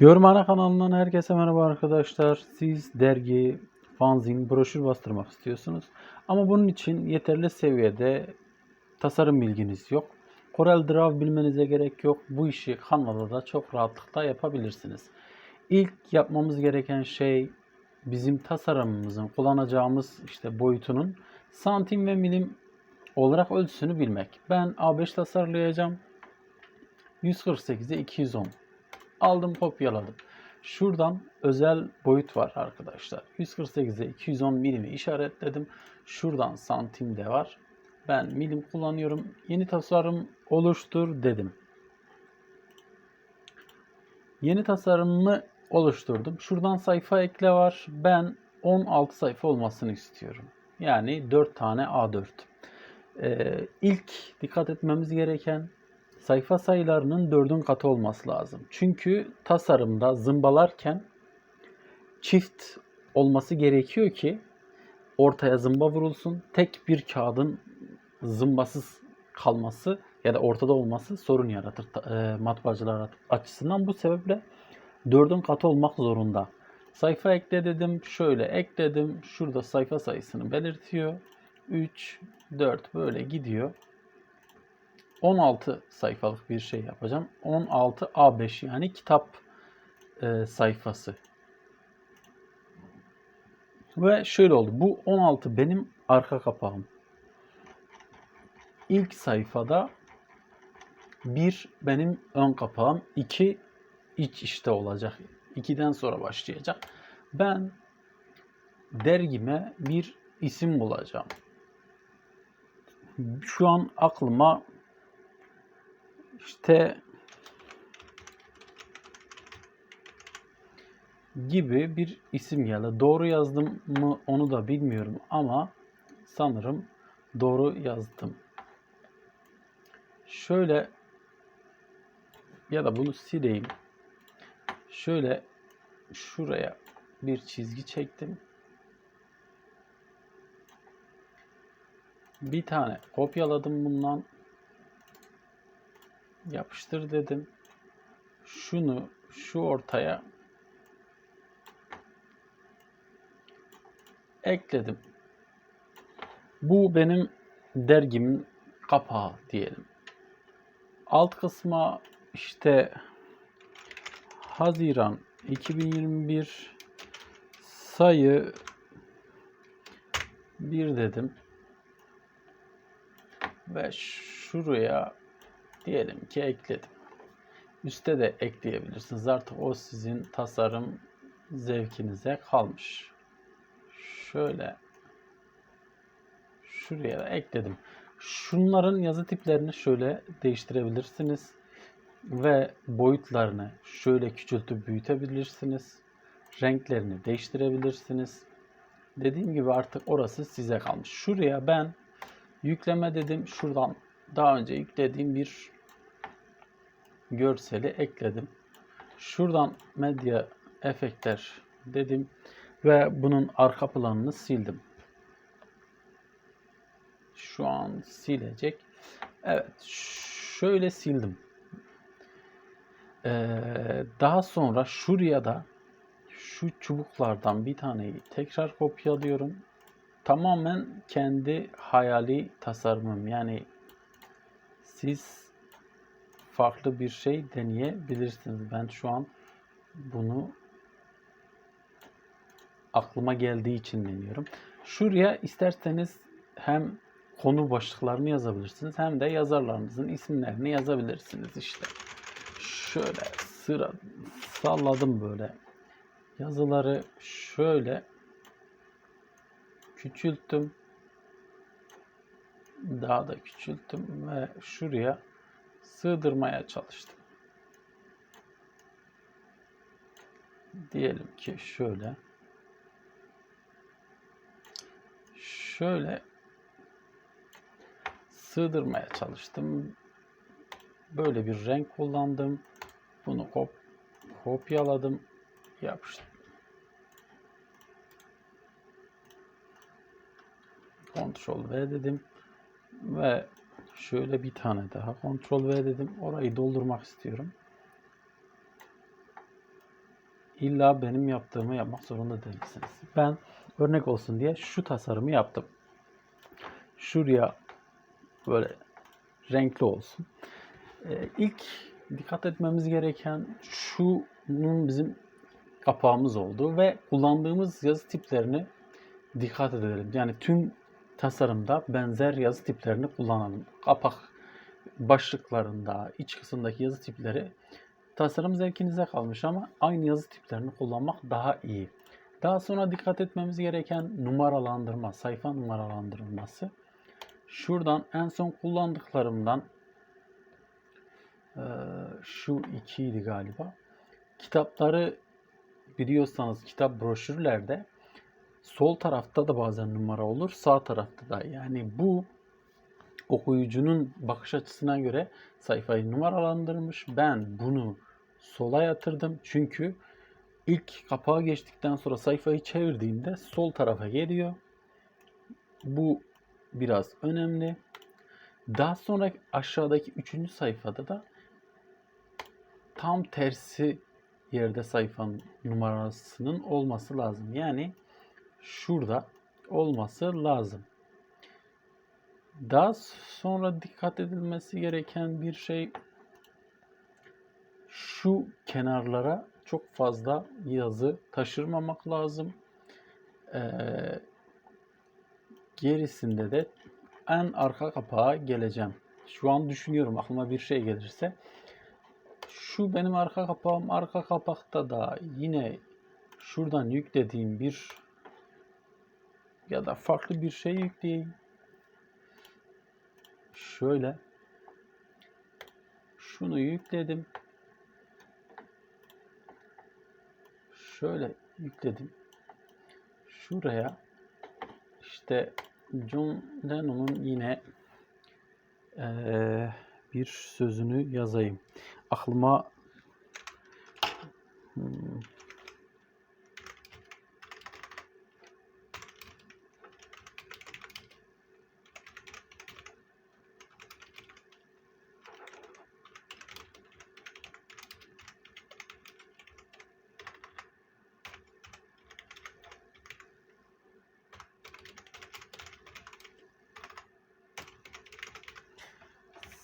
Yorum Ana kanalından herkese merhaba arkadaşlar. Siz dergi, fanzin, broşür bastırmak istiyorsunuz. Ama bunun için yeterli seviyede tasarım bilginiz yok. Corel Draw bilmenize gerek yok. Bu işi Canva'da da çok rahatlıkla yapabilirsiniz. İlk yapmamız gereken şey bizim tasarımımızın kullanacağımız işte boyutunun santim ve milim olarak ölçüsünü bilmek. Ben A5 tasarlayacağım. 148'e 210 aldım kopyaladım. Şuradan özel boyut var arkadaşlar. 148'e 210 milimi işaretledim. Şuradan santim de var. Ben milim kullanıyorum. Yeni tasarım oluştur dedim. Yeni tasarımımı oluşturdum. Şuradan sayfa ekle var. Ben 16 sayfa olmasını istiyorum. Yani 4 tane A4. Ee, ilk dikkat etmemiz gereken sayfa sayılarının dördün katı olması lazım. Çünkü tasarımda zımbalarken çift olması gerekiyor ki ortaya zımba vurulsun. Tek bir kağıdın zımbasız kalması ya da ortada olması sorun yaratır e, matbaacılar açısından. Bu sebeple dördün katı olmak zorunda. Sayfa ekle dedim. Şöyle ekledim. Şurada sayfa sayısını belirtiyor. 3, 4 böyle gidiyor. 16 sayfalık bir şey yapacağım. 16 A5 yani kitap e, sayfası. Ve şöyle oldu. Bu 16 benim arka kapağım. İlk sayfada bir benim ön kapağım, iki iç işte olacak. 2'den sonra başlayacak. Ben dergime bir isim bulacağım. Şu an aklıma işte gibi bir isim geldi. Doğru yazdım mı onu da bilmiyorum ama sanırım doğru yazdım. Şöyle ya da bunu sileyim. Şöyle şuraya bir çizgi çektim. Bir tane kopyaladım bundan yapıştır dedim. Şunu şu ortaya ekledim. Bu benim dergimin kapağı diyelim. Alt kısma işte Haziran 2021 sayı 1 dedim. Ve şuraya diyelim ki ekledim. Üste de ekleyebilirsiniz. Artık o sizin tasarım zevkinize kalmış. Şöyle şuraya da ekledim. Şunların yazı tiplerini şöyle değiştirebilirsiniz ve boyutlarını şöyle küçültüp büyütebilirsiniz. Renklerini değiştirebilirsiniz. Dediğim gibi artık orası size kalmış. Şuraya ben yükleme dedim. Şuradan daha önce yüklediğim bir görseli ekledim. Şuradan medya efektler dedim ve bunun arka planını sildim. Şu an silecek. Evet, şöyle sildim. Ee, daha sonra şuraya da şu çubuklardan bir taneyi tekrar kopyalıyorum. Tamamen kendi hayali tasarımım. Yani siz farklı bir şey deneyebilirsiniz. Ben şu an bunu aklıma geldiği için deniyorum. Şuraya isterseniz hem konu başlıklarını yazabilirsiniz hem de yazarlarınızın isimlerini yazabilirsiniz işte. Şöyle sıra salladım böyle. Yazıları şöyle küçülttüm. Daha da küçülttüm ve şuraya sığdırmaya çalıştım. Diyelim ki şöyle şöyle sığdırmaya çalıştım. Böyle bir renk kullandım. Bunu kop kopyaladım. Yapıştım. Ctrl V dedim. Ve şöyle bir tane daha Ctrl V dedim. Orayı doldurmak istiyorum. illa benim yaptığımı yapmak zorunda değilsiniz. Ben örnek olsun diye şu tasarımı yaptım. Şuraya böyle renkli olsun. Ee, ilk dikkat etmemiz gereken şunun bizim kapağımız oldu ve kullandığımız yazı tiplerini dikkat edelim. Yani tüm tasarımda benzer yazı tiplerini kullanalım. Kapak başlıklarında, iç kısımdaki yazı tipleri tasarım zevkinize kalmış ama aynı yazı tiplerini kullanmak daha iyi. Daha sonra dikkat etmemiz gereken numaralandırma, sayfa numaralandırılması. Şuradan en son kullandıklarımdan şu ikiydi galiba. Kitapları biliyorsanız kitap broşürlerde sol tarafta da bazen numara olur, sağ tarafta da. Yani bu okuyucunun bakış açısına göre sayfayı numaralandırmış. Ben bunu sola yatırdım. Çünkü ilk kapağı geçtikten sonra sayfayı çevirdiğimde sol tarafa geliyor. Bu biraz önemli. Daha sonra aşağıdaki üçüncü sayfada da tam tersi yerde sayfanın numarasının olması lazım. Yani şurada olması lazım. Daha sonra dikkat edilmesi gereken bir şey şu kenarlara çok fazla yazı taşırmamak lazım. Ee, gerisinde de en arka kapağa geleceğim. Şu an düşünüyorum aklıma bir şey gelirse. Şu benim arka kapağım. Arka kapakta da yine şuradan yüklediğim bir ya da farklı bir şey yükleyeyim. Şöyle şunu yükledim. Şöyle yükledim. Şuraya işte John Lennon'un yine eee, bir sözünü yazayım. Aklıma hmm,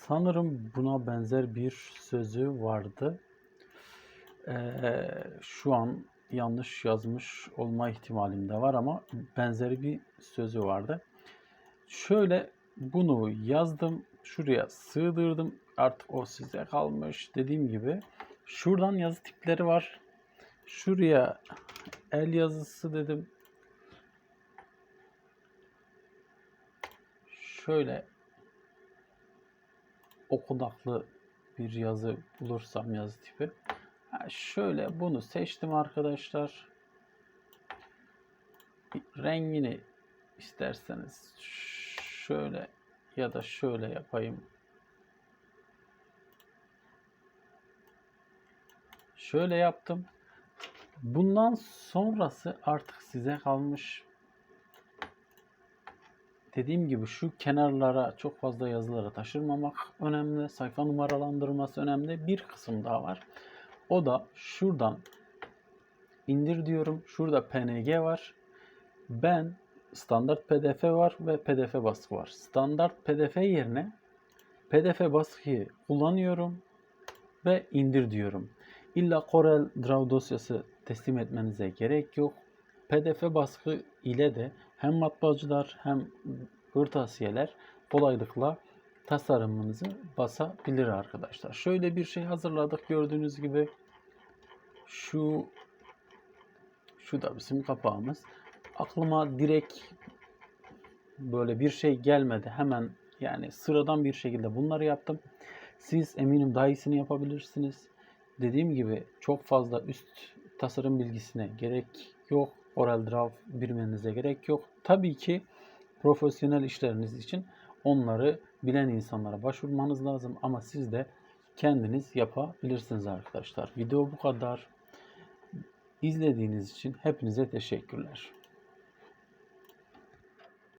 sanırım buna benzer bir sözü vardı. Eee, şu an yanlış yazmış olma ihtimalim de var ama benzeri bir sözü vardı. Şöyle bunu yazdım, şuraya sığdırdım. Artık o size kalmış. Dediğim gibi şuradan yazı tipleri var. Şuraya el yazısı dedim. Şöyle okunaklı bir yazı bulursam yazı tipi. Ha, şöyle bunu seçtim arkadaşlar. Rengini isterseniz şöyle ya da şöyle yapayım. Şöyle yaptım. Bundan sonrası artık size kalmış. Dediğim gibi şu kenarlara çok fazla yazıları taşırmamak önemli. Sayfa numaralandırması önemli. Bir kısım daha var. O da şuradan indir diyorum. Şurada PNG var. Ben standart PDF var ve PDF baskı var. Standart PDF yerine PDF baskıyı kullanıyorum ve indir diyorum. İlla Corel Draw dosyası teslim etmenize gerek yok. PDF baskı ile de hem matbaacılar hem kırtasiyeler kolaylıkla tasarımınızı basabilir arkadaşlar. Şöyle bir şey hazırladık gördüğünüz gibi. Şu şu da bizim kapağımız. Aklıma direkt böyle bir şey gelmedi. Hemen yani sıradan bir şekilde bunları yaptım. Siz eminim daha iyisini yapabilirsiniz. Dediğim gibi çok fazla üst tasarım bilgisine gerek yok. Oral Draw bilmenize gerek yok. Tabii ki profesyonel işleriniz için onları bilen insanlara başvurmanız lazım ama siz de kendiniz yapabilirsiniz arkadaşlar. Video bu kadar. İzlediğiniz için hepinize teşekkürler.